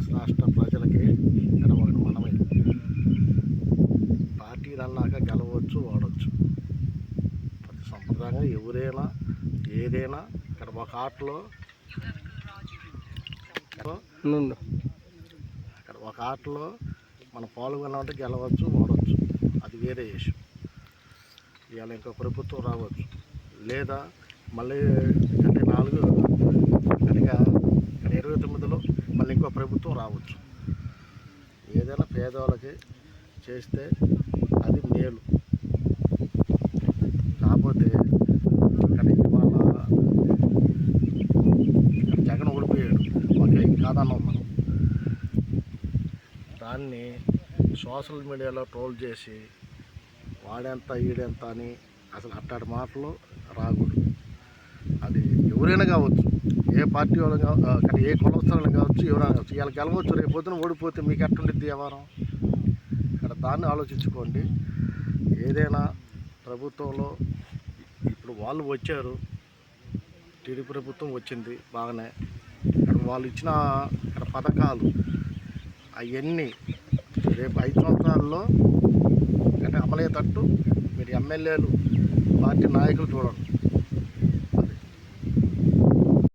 ఆంధ్రప్రదేశ్ రాష్ట్ర ప్రజలకి ఇక్కడ ఒకటి మనమే పార్టీలు అన్నాక గెలవచ్చు ఓడవచ్చు ప్రతి సంప్రదాయంగా ఎవరైనా ఏదైనా ఇక్కడ ఒక ఆటలో అక్కడ ఒక ఆటలో మనం పాల్గొన్నామంటే గెలవచ్చు ఓడవచ్చు అది వేరే ఇష్యూ ఇవాళ ఇంకో ప్రభుత్వం రావచ్చు. లేదా మళ్ళీ అంటే నాలుగు గట్టిగా ఇక్కడ ఇరవై తొమ్మిదిలో మళ్ళీ ఇంకో ప్రభుత్వం రావచ్చు ఏదైనా పేదవాళ్ళకి చేస్తే అది మేలు. కాకపోతే ఇక్కడ ఇవాళ జగన్ ఓడిపోయాడు. ఓకే కాదన్నాం మనం. దాన్ని సోషల్ మీడియాలో ట్రోల్ చేసి వాడెంత ఈడెంత అని అసలు అట్లాంటి మాటలు రాకూడదు. అది ఎవరైనా కావచ్చు. ఏ పార్టీ వాళ్ళు కావ- కానీ ఏ కులస్థలం కావచ్చు ఎవరైనా కావచ్చు ఇవాళ గెలవచ్చు రేపు పొద్దున ఓడిపోతే మీకు ఎట్టుండిద్ది వ్యవహారం? ఇక్కడ దాన్ని ఆలోచించుకోండి. ఏదైనా ప్రభుత్వంలో ఇప్పుడు వాళ్ళు వచ్చారు. టీడీ ప్రభుత్వం వచ్చింది బాగానే. ఇక్కడ వాళ్ళు ఇచ్చిన ఇక్కడ పథకాలు అవన్నీ రేపు ఐదు సంవత్సరాల్లో అంటే అమలయ్యేటట్టు మీరు ఎమ్మెల్యేలు పార్టీ నాయకులు చూడండి.